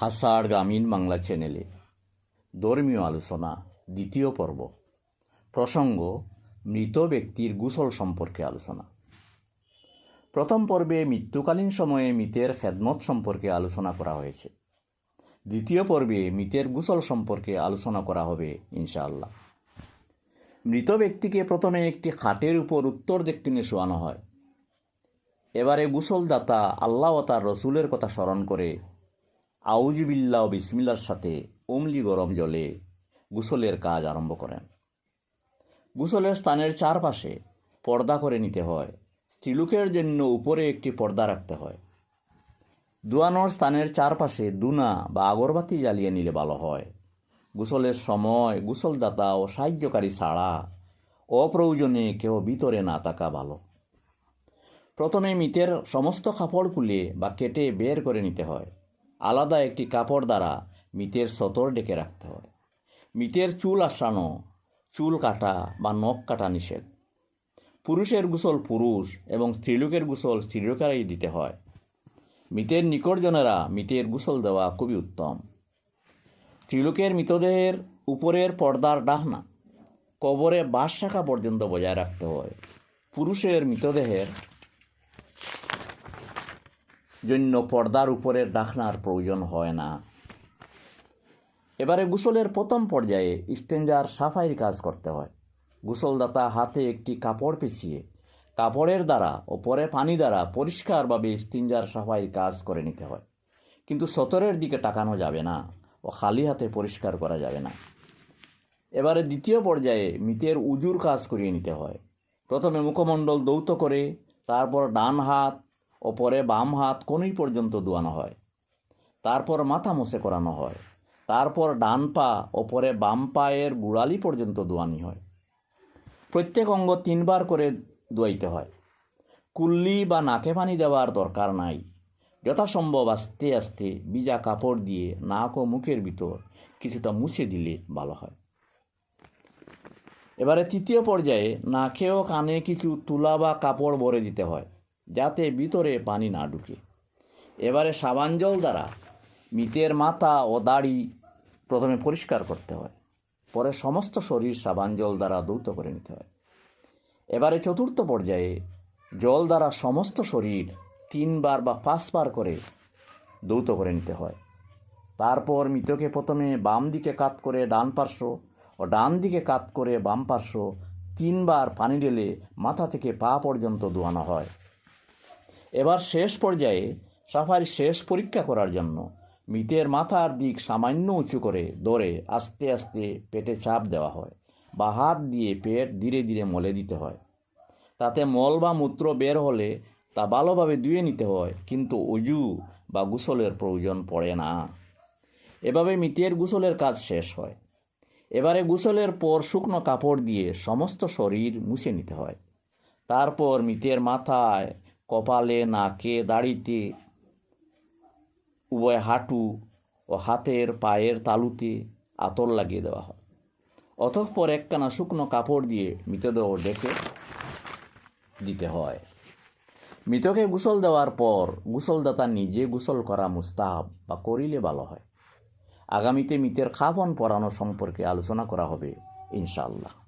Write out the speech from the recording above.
খাসাড় গ্রামীণ বাংলা চ্যানেলে ধর্মীয় আলোচনা, দ্বিতীয় পর্ব। প্রসঙ্গ, মৃত ব্যক্তির গোসল সম্পর্কে আলোচনা। প্রথম পর্বে মৃত্যুকালীন সময়ে মৃতের খেদমত সম্পর্কে আলোচনা করা হয়েছে। দ্বিতীয় পর্বে মৃতের গোসল সম্পর্কে আলোচনা করা হবে, ইনশাআল্লাহ। মৃত ব্যক্তিকে প্রথমে একটি খাটের উপর উত্তর দক্ষিণে শোয়ানো হয়। এবারে গোসলদাতা আল্লাহ ও তার রসুলের কথা স্মরণ করে আউজবিল্লা ও বিসমিল্লার সাথে অমলি গরম জলে গোসলের কাজ আরম্ভ করেন। গোসলের স্থানের চারপাশে পর্দা করে নিতে হয়। স্ত্রীলোকের জন্য উপরে একটি পর্দা রাখতে হয়। দুয়ানোর স্থানের চারপাশে দুনা বা আগরবাতি জ্বালিয়ে নিলে ভালো হয়। গোসলের সময় গোসলদাতা ও সাহায্যকারী ছাড়া অপ্রয়োজনে কেউ ভিতরে না থাকা ভালো। প্রথমে মিতের সমস্ত কাপড় খুলে বা কেটে বের করে নিতে হয়। আলাদা একটি কাপড় দ্বারা মিতের সতর ডেকে রাখতে হয়। মিতের চুল আসানো চুল কাটা বা নখ কাটা নিষেধ। পুরুষের গোসল পুরুষ এবং স্ত্রীলোকের গোসল স্ত্রীলোকেরাই দিতে হয়। মৃতের নিকটজনেরা মৃতের গোসল দেওয়া খুবই উত্তম। স্ত্রীলোকের মৃতদেহের উপরের পর্দার ডাহনা কবরে বাঁশ শাখা পর্যন্ত বজায় রাখতে হয়। পুরুষের মৃতদেহের জন্য পর্দার উপরের ডাকনার প্রয়োজন হয় না। এবারে গোসলের প্রথম পর্যায়ে স্টেঞ্জার সাফাইয়ের কাজ করতে হয়। গোসলদাতা হাতে একটি কাপড় পেঁচিয়ে, কাপড়ের দ্বারা ও পরে পানি দ্বারা পরিষ্কারভাবে স্টিঞ্জার সাফাইয়ের কাজ করে নিতে হয়। কিন্তু সতরের দিকে টাকানো যাবে না ও খালি হাতে পরিষ্কার করা যাবে না। এবারে দ্বিতীয় পর্যায়ে মৃতের উজুর কাজ করিয়ে নিতে হয়। প্রথমে মুখমণ্ডল দৌত করে, তারপর ডান হাত ও পরে বাম হাত কোনই পর্যন্ত দোয়ানো হয়। তারপর মাথা মুছে করানো হয়। তারপর ডান পা ও পরে বাম পায়ের গুড়ালি পর্যন্ত দোয়ানি হয়। প্রত্যেক অঙ্গ তিনবার করে দোয়াইতে হয়। কুল্লি বা নাকে পানি দেওয়ার দরকার নাই। যথাসম্ভব আস্তে আস্তে বিজা কাপড় দিয়ে নাক ও মুখের ভিতর কিছুটা মুছে দিলে ভালো হয়। এবারে তৃতীয় পর্যায়ে নাকে ও কানে কিছু তুলা বা কাপড় ভরে দিতে হয়। যাতে ভিতরে পানি না ঢুকে। এবারে সাবান জল দ্বারা মৃতের মাথা ও দাড়ি প্রথমে পরিষ্কার করতে হয়। পরে সমস্ত শরীর সাবান জল দ্বারা দৌত করে নিতে হয়। এবারে চতুর্থ পর্যায়ে জল দ্বারা সমস্ত শরীর তিনবার বা পাঁচবার করে দৌত করে নিতে হয়। তারপর মৃতকে প্রথমে বাম দিকে কাত করে ডান পার্শ্ব ও ডান দিকে কাত করে বাম পার্শ্ব তিনবার পানি ঢেলে মাথা থেকে পা পর্যন্ত ধোয়ানো হয়। এবার শেষ পর্যায়ে সাফারি শেষ পরীক্ষা করার জন্য মৃতের মাথার দিক সামান্য উঁচু করে ধরে আস্তে আস্তে পেটে চাপ দেওয়া হয় বা হাত দিয়ে পেট ধীরে ধীরে মলে দিতে হয়। তাতে মল বা মূত্র বের হলে তা ভালোভাবে ধুয়ে নিতে হয়, কিন্তু উজু বা গোসলের প্রয়োজন পড়ে না। এভাবে মৃতের গোসলের কাজ শেষ হয়। এবারে গোসলের পর শুকনো কাপড় দিয়ে সমস্ত শরীর মুছে নিতে হয়। তারপর মৃতের মাথায় কপালে, নাকে, দাড়িতে, উভয় হাঁটু ও হাতের পায়ের তালুতে আতর লাগিয়ে দেওয়া হয়। অতঃপর একখানা শুকনো কাপড় দিয়ে মৃতদেহ ডেকে দিতে হয়। মৃতকে গোসল দেওয়ার পর গোসলদাতা নিজে গোসল করা মুস্তাহাব বা করিলে ভালো হয়। আগামীতে মৃতের খাবন পরানো সম্পর্কে আলোচনা করা হবে, ইনশাআল্লাহ।